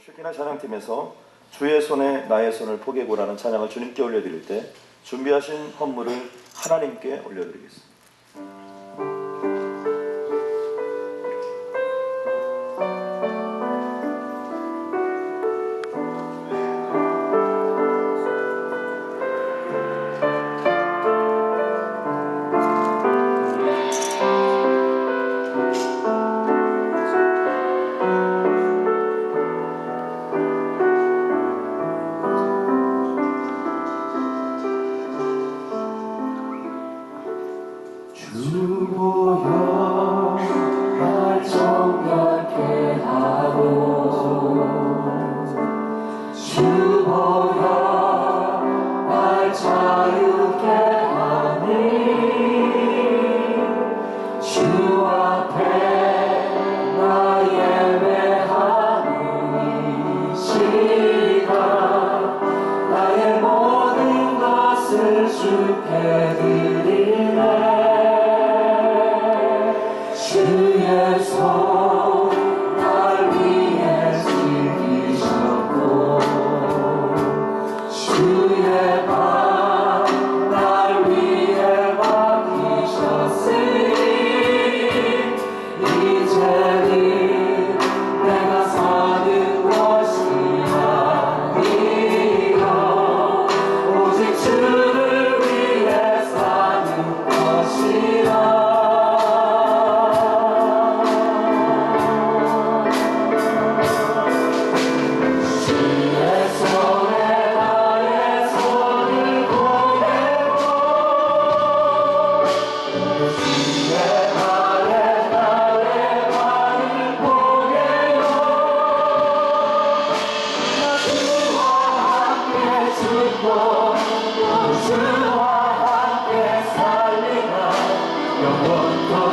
슈키나 찬양팀에서 주의 손에 나의 손을 포개고라는 찬양을 주님께 올려드릴 때 준비하신 헌물을 하나님께 올려드리겠습니다. 주보여 让我。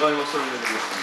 がいまです。